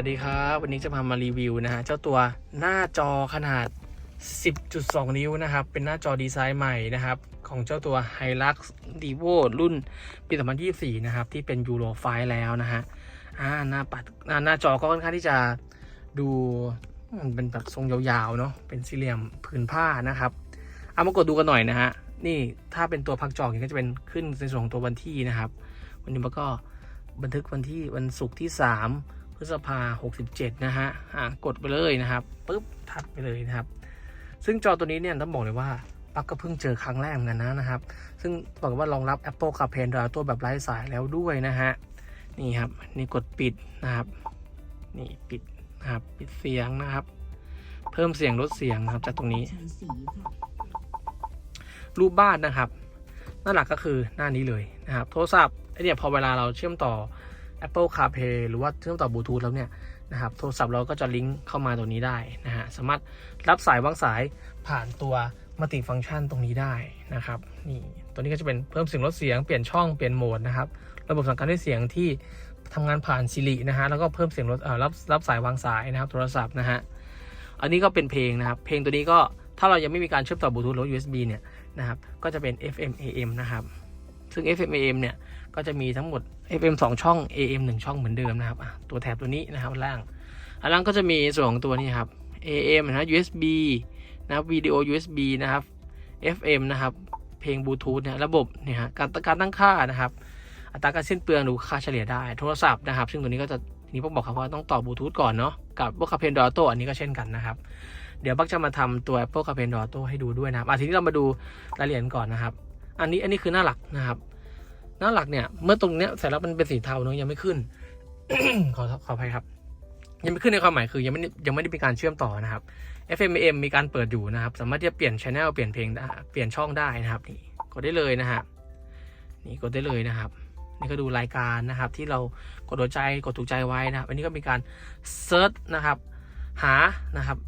วัสดีครับ วันนี้จะพามารีวิวนะฮะเจ้าตัวหน้าจอขนาด 10.2 นิ้วนะครับ เป็นหน้าจอดีไซน์ใหม่นะครับ ของเจ้าตัว Hilux d e v o รุ่นปี 2024 นะครับ ที่เป็น Euro 5แล้วนะฮะอ่าหน้าปัดหน้าหน้าจอก็ค่อนข้างที่จะดูมันเป็นแบบทรงยาวๆเนาะเป็นสี่เหลี่ยมผืนผ้านะครับ เอามากดดูกันหน่อยนะฮะนี่ถ้าเป็นตัวพักจออย่างนี้ก็จะเป็นขึ้นในส่วนของตัววันที่นะครับ วันนี้มันก็บันทึกวันที่วันศุกร์ที่ 3 พฤษภา 67 นะฮะ อ่ากดไปเลยนะครับปุ๊บถัดไปเลยนะครับ ซึ่งจอตัวนี้เนี่ยต้องบอกเลยว่าปักก็เพิ่งเจอครั้งแรกเหมือนกันนะนะครับ ซึ่งบอกว่ารองรับ Apple CarPlay ดาวตัวแบบไร้สายแล้วด้วยนะฮะ นี่ครับ นี่กดปิดนะครับ นี่ปิดนะครับ ปิดเสียงนะครับ เพิ่มเสียงลดเสียงนะครับจากตรงนี้ รูปบ้านนะครับ หน้าหลักก็คือหน้านี้เลยนะครับ โทรศัพท์ไอเนี่ยพอเวลาเราเชื่อมต่อ Apple CarPlay หรือว่าเชื่อมต่อบลูทูธแล้วเนี่ยนะครับโทรศัพท์เราก็จะลิงก์เข้ามาตรงนี้ได้นะฮะสามารถรับสายวางสายผ่านตัวมัลติฟังก์ชันตรงนี้ได้นะครับนี่ตัวนี้ก็จะเป็นเพิ่มเสียงลดเสียงเปลี่ยนช่องเปลี่ยนโหมดนะครับระบบสั่งการด้วยเสียงที่ทำงานผ่าน Siri นะฮะแล้วก็เพิ่มเสียงลดเอ่อรับรับสายวางสายนะครับโทรศัพท์นะฮะอันนี้ก็เป็นเพลงนะครับ เพลงตัวนี้ก็ถ้าเรายังไม่มีการเชื่อมต่อบลูทูธหรือ USB เนี่ยนะครับก็จะเป็น FM AM นะครับซึ่ง FM AM เนี่ย ก็จะมีทั้งหมด FM 2 ช่อง AM 1 ช่องเหมือนเดิมนะครับตัวแถบตัวนี้นะครับล่างอันล่างก็จะมีส่วนของตัวนี้ครับ AM นะ USB นะครับวิดีโอ USB นะครับ FM นะครับ เพลงบลูทูธเนี่ยระบบเนี่ยฮะการการตั้งค่านะครับ อัตราการสิ้นเปลืองหรือค่าเฉลี่ยได้ โทรศัพท์นะครับ ซึ่งตัวนี้ก็จะทีนี้พวกบอกครับว่าต้องต่อบลูทูธก่อนเนาะกับพวกคาเพนดอโตอันนี้ก็เช่นกันนะครับ เดี๋ยวบักจะมาทำตัว Apple CarPlay Auto ให้ดูด้วยนะครับอะทีนี้เรามาดูรายละเอียดก่อนนะครับ อันนี้อันนี้คือหน้าหลักนะครับ หน้าหลักเนี่ย เมื่อตรงเนี้ยเสร็จแล้วมันเป็นสีเทาเนาะยังไม่ขึ้น ขอขออภัยครับ ยังไม่ขึ้นในความหมายคือยังไม่ยังไม่ได้มีการเชื่อมต่อนะครับ FM AM มีการเปิดอยู่นะครับ สามารถที่จะเปลี่ยนช anel เปลี่ยนเพลงได้เปลี่ยนช่องได้นะครับนี่กดได้เลยนะฮะนี่กดได้เลยนะครับ นี่ก็ดูรายการนะครับ ที่เรากดหัวใจกดถูกใจไว้นะครับอันนี้ก็มีการเซิร์ชนะครับ หานะครับ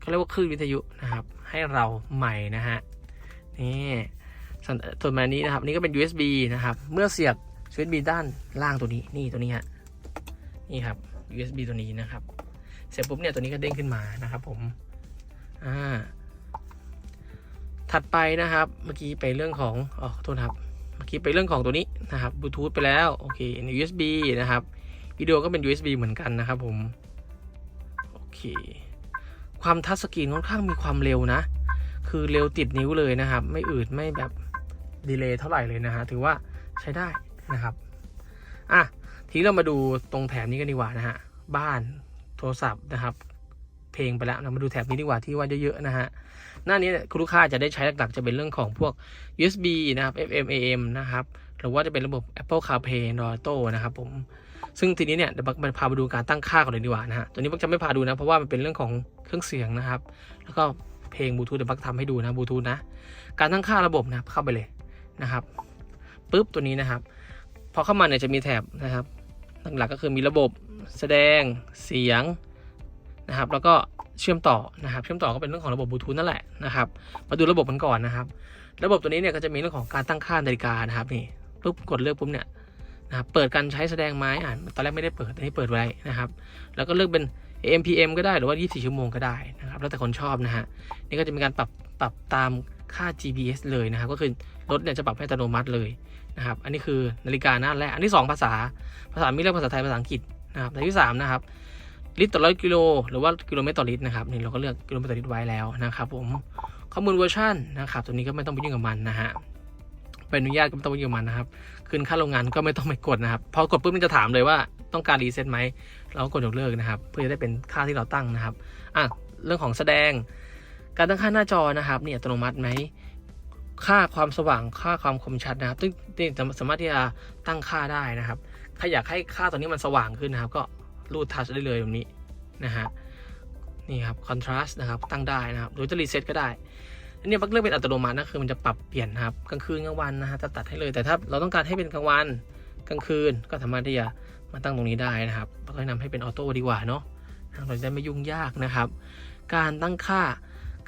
เขาเรียกว่าคลื่นวิทยุนะครับ ให้เราใหม่นะฮะนี่ ส่วนมานี้นะครับนี่ก็เป็น USB นะครับ เมื่อเสียบ USB ด้านล่างตัวนี้นี่ตัวนี้ฮะนี่ครับ USB ตัวนี้นะครับ เสร็จปุ๊บเนี่ยตัวนี้ก็เด้งขึ้นมานะครับผมอ่าถัดไปนะครับ เมื่อกี้ไปเรื่องของอ๋อโทษครับ เมื่อกี้ไปเรื่องของตัวนี้นะครับบลูทูธไปแล้วโอเค USB นะครับวิดีโอก็เป็น USB เหมือนกันนะครับผมโอเคความทัชสกรีนค่อนข้างมีความเร็วนะ คือเร็วติดนิ้วเลยนะครับ ไม่อืดไม่แบบ ดีเลย์เท่าไหร่เลยนะฮะถือว่าใช้ได้นะครับอะทีนี้เรามาดูตรงแถบนี้กันดีกว่านะฮะบ้านโทรศัพท์นะครับ เพลงไปแล้วนะมาดูแถบนี้ดีกว่าที่ว่าเยอะๆนะฮะหน้านี้คุณลูกค้าจะได้ใช้หลักๆ จะเป็นเรื่องของพวก USB นะครับ FM AM นะครับหรือว่าจะเป็นระบบ Apple CarPlay Android Auto นะครับผมซึ่งทีนี้เนี่ยเดี๋ยวบักมันพาไปดูการตั้งค่าก่อนเลยดีกว่านะฮะตัวนี้บักจะไม่พาดูนะ เพราะว่ามันเป็นเรื่องของเครื่องเสียงนะครับ แล้วก็เพลงบลูทูธเดี๋ยวบักทำให้ดูนะบลูทูธนะ การตั้งค่าระบบนะครับเข้าไปเลย นะครับปุ๊บตัวนี้นะครับ พอเข้ามาเนี่ยจะมีแถบนะครับ หลักๆก็คือมีระบบแสดงเสียงนะครับ แล้วก็เชื่อมต่อนะครับ เชื่อมต่อก็เป็นเรื่องของระบบบลูทูธนั่นแหละนะครับ มาดูระบบกันก่อนนะครับ ระบบตัวนี้เนี่ยก็จะมีเรื่องของการตั้งค่านาฬิกานะครับนี่ปุ๊บกดเลือกปุ๊บเนี่ยนะครับเปิดการใช้แสดงไม้อ่านตอนแรกไม่ได้เปิดอันนี้เปิดไว้นะครับ แล้วก็เลือกเป็น AM PM ก็ได้หรือว่า 24 ชั่วโมงก็ได้นะครับ แล้วแต่คนชอบนะฮะ นี่ก็จะมีการปรับปรับตาม ค่า GPS เลยนะครับ ก็คือรถเนี่ยจะปรับให้อัตโนมัติเลยนะครับ อันนี้คือนาฬิกาหน้าแรก อันที่ 2 ภาษา ภาษามีเรื่องภาษาไทยภาษาอังกฤษนะครับอันที่ 3 นะครับ ลิตรต่อร้อยกิโล หรือว่ากิโลเมตรต่อลิตรนะครับ นี่เราก็เลือกกิโลเมตรต่อลิตรไว้แล้วนะครับผม ข้อมูลเวอร์ชันนะครับ ตัวนี้ก็ไม่ต้องไปยุ่งกับมันนะฮะใบอนุญาตก็ไม่ต้องไปยุ่งกับมันนะครับ คืนค่าโรงงานก็ไม่ต้องไปกดนะครับ พอกดปุ๊บมันจะถามเลยว่าต้องการรีเซ็ตไหม เราก็กดยกเลิกนะครับ เพื่อจะได้เป็นค่าที่เราตั้งนะครับ อะ เรื่องของแสดง การตั้งค่าหน้าจอนะครับเนี่ยอัตโนมัติไหมค่าความสว่างค่าความคมชัดนะครับซึ่งนี่สามารถที่จะตั้งค่าได้นะครับ ถ้าอยากให้ค่าตัวนี้มันสว่างขึ้นนะครับ ก็รูดทัชได้เลยแบบนี้นะฮะนี่ครับคอนทราสต์นะครับตั้งได้นะครับหรือจะรีเซ็ตก็ได้อันนี้บักเลือกเป็นอัตโนมัตินะคือมันจะปรับเปลี่ยนนะครับกลางคืนกลางวันนะฮะจะตัดให้เลยแต่ถ้าเราต้องการให้เป็นกลางวันกลางคืนก็สามารถที่จะมาตั้งตรงนี้ได้นะครับก็แนะนำให้เป็นออโต้ดีกว่าเนาะเราจะได้ไม่ยุ่งยากนะครับ การตั้งค่า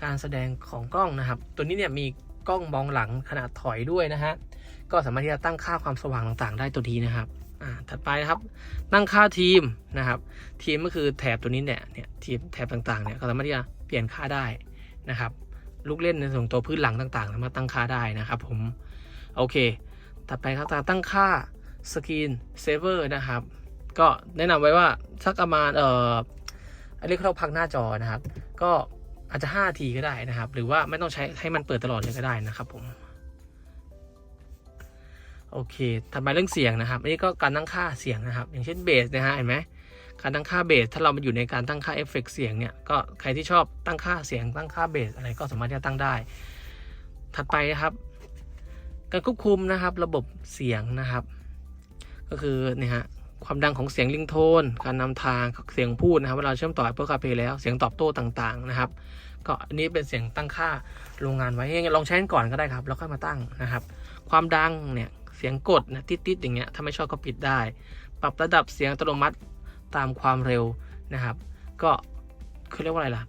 การแสดงของกล้องนะครับ ตัวนี้เนี่ยมีกล้องมองหลังขนาดถอยด้วยนะฮะก็สามารถที่จะตั้งค่าความสว่างต่างๆ ได้ตัวนี้นะครับอ่าถัดไปนะครับตั้งค่าทีมนะครับ ทีมก็คือแถบตัวนี้เนี่ยเนี่ยทีมแถบต่างๆเนี่ยก็สามารถที่จะเปลี่ยนค่าได้นะครับ ลูกเล่นในส่วนตัวพื้นหลังต่างๆ สามารถตั้งค่าได้นะครับ ผมโอเคถัดไปครับการตั้งค่าสกรีนเซเวอร์นะครับ ก็แนะนำไว้ว่าสักประมาณเอ่ออันนี้เราพักหน้าจอนะครับ ก็ อาจจะ5ทีก็ได้นะครับ หรือว่าไม่ต้องใช้ให้มันเปิดตลอดเลยก็ได้นะครับผมโอเคถัดไปเรื่องเสียงนะครับอันนี้ก็การตั้งค่าเสียงนะครับ อย่างเช่นเบสนะฮะเห็นไหมการตั้งค่าเบสถ้าเรามาอยู่ในการตั้งค่าเอฟเฟกต์เสียงเนี่ยก็ใครที่ชอบตั้งค่าเสียงตั้งค่าเบสอะไรก็สามารถที่จะตั้งได้ ถัดไปนะครับการควบคุมนะครับระบบเสียงนะครับ ก็คือเนี่ยฮะ ความดังของเสียงลิงโทน การนำทางเสียงพูดนะครับเวลาเชื่อมต่อ Apple CarPlay แล้วเสียงตอบโต้ต่างๆนะครับ ก็อันนี้เป็นเสียงตั้งค่าโรงงานไว้ยังลองใช้ก่อนก็ได้ครับแล้วค่อยมาตั้งนะครับ ความดังเนี่ยเสียงกดนะติดๆอย่างเงี้ยถ้าไม่ชอบก็ปิดได้ ปรับระดับเสียงอัตโนมัติตามความเร็วนะครับ ก็คือเรียกว่าอะไรล่ะ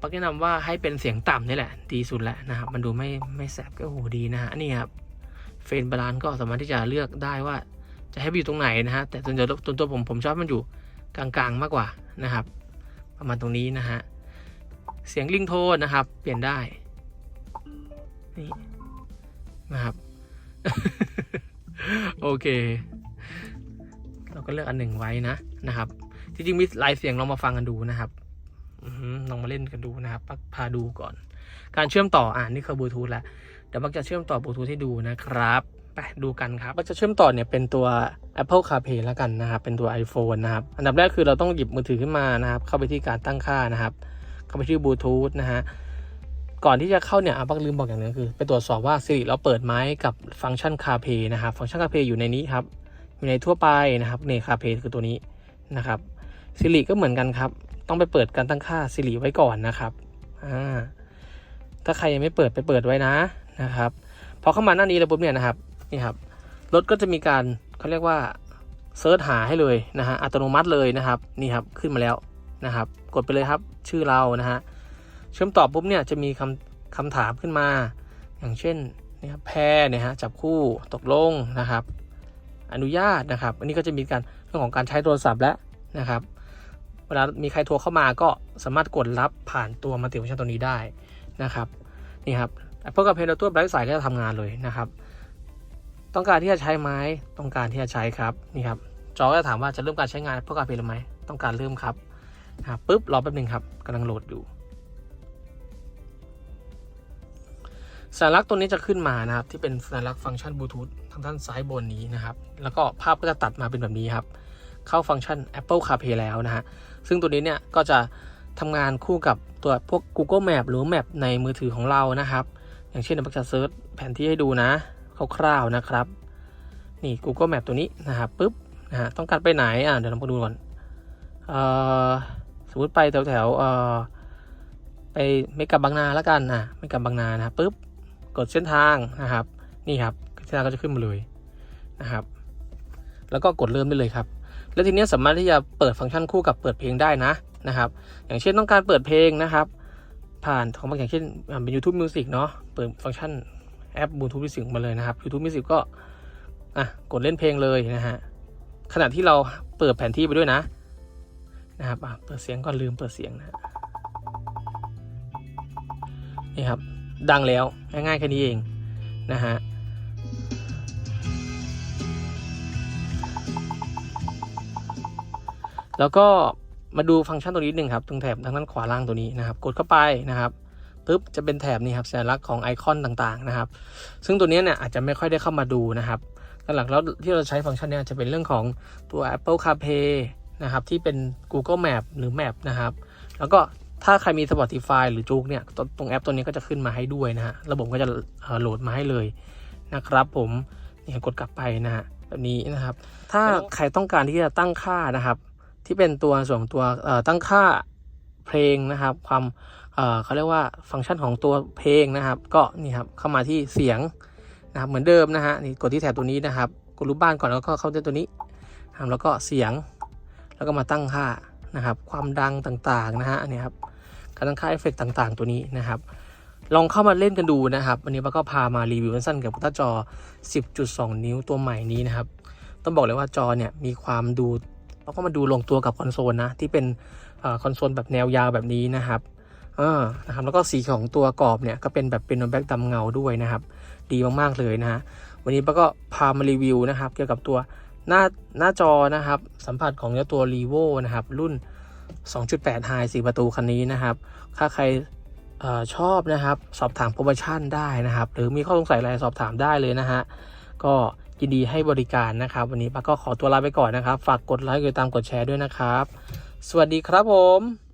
ปักแนะนำว่าให้เป็นเสียงต่ำนี่แหละดีสุดแล้วนะครับ มันดูไม่ไม่แสบก็โหดีนะฮะนี่ครับเฟนบาลานก็สามารถที่จะเลือกได้ว่า จะให้ไปอยู่ตรงไหนนะฮะแต่ส่วนตัวส่วนตัวผมผมชอบมันอยู่กลางๆมากกว่านะครับ ประมาณตรงนี้นะฮะเสียงลิงโทนนะครับ เปลี่ยนได้นี่นะครับโอเค เราก็เลือกอันหนึ่งไว้นะนะครับที่จริงมีหลายเสียงลองมาฟังกันดูนะครับลองมาเล่นกันดูนะครับพาดูก่อน การเชื่อมต่ออ่านนี่คือบลูทูธแล้วเดี๋ยวปักจะเชื่อมต่อบลูทูธให้ดูนะครับ ไปดูกันครับปักจะเชื่อมต่อเนี่ยเป็นตัว Apple CarPlay แล้วกันนะครับ เป็นตัว iPhone นะครับ อันดับแรกคือเราต้องหยิบมือถือขึ้นมานะครับ เข้าไปที่การตั้งค่านะครับ เข้าไปที่บลูทูธนะฮะ ก่อนที่จะเข้าเนี่ยอะปักลืมบอกอย่างหนึงคือ ไปตรวจสอบว่า Siri เราเปิดไหมกับฟังก์ชัน CarPlay นะครับ ฟังก์ชัน CarPlay อยู่ในนี้ครับ อยู่ในทั่วไปนะครับใน CarPlay คือตัวนี้นะครับ Siri ก็เหมือนกันครับ ต้องไปเปิดการตั้งค่า Siri ไว้ก่อนนะครับ อ่า ถ้าใครยังไม่เปิดไปเปิดไว้นะนะครับ พอเข้ามาหน้านี้แล้วปุ๊บเนี่ยนะครับ นี่ครับรถก็จะมีการเขาเรียกว่าเซิร์ชหาให้เลยนะฮะอัตโนมัติเลยนะครับนี่ครับขึ้นมาแล้วนะครับ กดไปเลยครับชื่อเรานะฮะเชื่อมต่อปุ๊บเนี่ยจะมีคำคำถามขึ้นมา อย่างเช่นนี่ครับแพรเนี่ยฮะจับคู่ตกลงนะครับ อนุญาตนะครับ อันนี้ก็จะมีการเรื่องของการใช้โทรศัพท์แล้วนะครับ เวลามีใครโทรเข้ามาก็สามารถกดรับผ่านตัวมัลติฟังก์ชันตัวนี้ได้นะครับนี่ครับ Apple กับ p a y ตัวไร้สายก็จะทำงานเลยนะครับ ต้องการที่จะใช้ไหมต้องการที่จะใช้ครับนี่ครับจอก็จะถามว่าจะเริ่มการใช้งาน Apple CarPlay หรือไม่ต้องการเริ่มครับนะครับปุ๊บรอแป๊บหนึงครับกำลังโหลดอยู่สัญลักษณ์ตัวนี้จะขึ้นมานะครับ ที่เป็นสัญลักษณ์ฟังก์ชันบลูทูธทางด้านซ้ายบนนี้นะครับ แล้วก็ภาพก็จะตัดมาเป็นแบบนี้ครับ เข้าฟังก์ชัน Apple CarPlay แล้วนะฮะซึ่งตัวนี้เนี่ยก็จะทำงานคู่กับตัวพวก Google Map หรือ Map ในมือถือของเรานะครับ อย่างเช่นเราจะเซิร์ชแผนที่ให้ดูนะ คร่าวๆนะครับ นี่ Google Map ตัวนี้นะครับปุ๊บนะฮะต้องการไปไหนอะเดี๋ยวเรามาดูก่อนเอ่อสมมติไปแถวแถวๆเอ่อไปเมกะบางนาแล้วกันนะเมกะบางนานะปุ๊บกดเส้นทางนะครับ นี่ครับเส้นทางก็จะขึ้นมาเลยนะครับ แล้วก็กดเริ่มได้เลยครับ แล้วทีเนี้ยสามารถที่จะเปิดฟังก์ชันคู่กับเปิดเพลงได้นะนะครับ อย่างเช่นต้องการเปิดเพลงนะครับ ผ่านของบางอย่างเช่นเป็น YouTube Music เนาะเปิดฟังก์ชัน แอป Bluetooth Music มาเลยนะครับ YouTube Music ก็อะกดเล่นเพลงเลยนะฮะขณะที่เราเปิดแผนที่ไปด้วยนะนะครับอะเปิดเสียงก่อนลืมเปิดเสียงนะฮะนี่ครับ ดังแล้วง่ายๆแค่นี้เองนะฮะแล้วก็มาดูฟังก์ชันตัวนี้นิดนึงครับ ตรงแถบทางด้านขวาล่างตัวนี้นะครับ กดเข้าไปนะครับ ปุ๊บจะเป็นแถบนี้ครับสัญลักษณ์ของไอคอนต่างๆนะครับ ซึ่งตัวนี้เนี่ยอาจจะไม่ค่อยได้เข้ามาดูนะครับหลักๆแล้วที่เราใช้ฟังก์ชันเนี้จะเป็นเรื่องของตัว Apple CarPlay นะครับที่เป็น Google Map หรือ Map นะครับ แล้วก็ถ้าใครมี Spotify หรือจูกเนี่ยตรงตรงแอปตัวนี้ก็จะขึ้นมาให้ด้วยนะฮะระบบก็จะโหลดมาให้เลยนะครับ ผมนี่กดกลับไปนะฮะแบบนี้นะครับ ถ้าใครต้องการที่จะตั้งค่านะครับ ที่เป็นตัวส่วนตัวตั้งค่าเพลงนะครับ ความ เอ่อเขาเรียกว่าฟังก์ชันของตัวเพลงนะครับ ก็นี่ครับเข้ามาที่เสียงนะครับเหมือนเดิมนะฮะนี่กดที่แถบตัวนี้นะครับกดรูปบ้านก่อนแล้วก็เข้าที่ตัวนี้นะครับแล้วก็เสียง แล้วก็มาตั้งค่านะครับ ความดังต่างๆนะฮะอันนี้ครับการตั้งค่าเอฟเฟกต์ต่างๆ ตัวนี้นะครับ ลองเข้ามาเล่นกันดูนะครับ วันนี้ป้าก็พามารีวิวสั้นๆกับพุทธจอ 10.2 นิ้วตัวใหม่นี้นะครับ ต้องบอกเลยว่าจอเนี่ยมีความดูแล้วก็มาดูลงตัวกับคอนโซลนะที่เป็นอคอนโซลแบบแนวยาวแบบนี้นะครับ ออนะครับแล้วก็สีของตัวกรอบเนี่ยก็เป็นแบบเป็นแบ็กดำเงาด้วยนะครับ ดีมากๆเลยนะฮะวันนี้ป้าก็พามารีวิวนะครับ เกี่ยวกับตัวหน้าหน้าจอนะครับ สัมผัสของเจ้าตัว r e v o นะครับ รุ่น 2.8 High 4 ประตูคันนี้นะครับ ถ้าใครออชอบนะครับ สอบถามโปรโมชั่นได้นะครับ หรือมีข้อสงสัยอะไรสอบถามได้เลยนะฮะก็ยินดีให้บริการนะครับ วันนี้ป้าก็ขอตัวลาไปก่อนนะครับ ฝากกดไลค์กดตามกดแชร์ด้วยนะครับ สวัสดีครับผม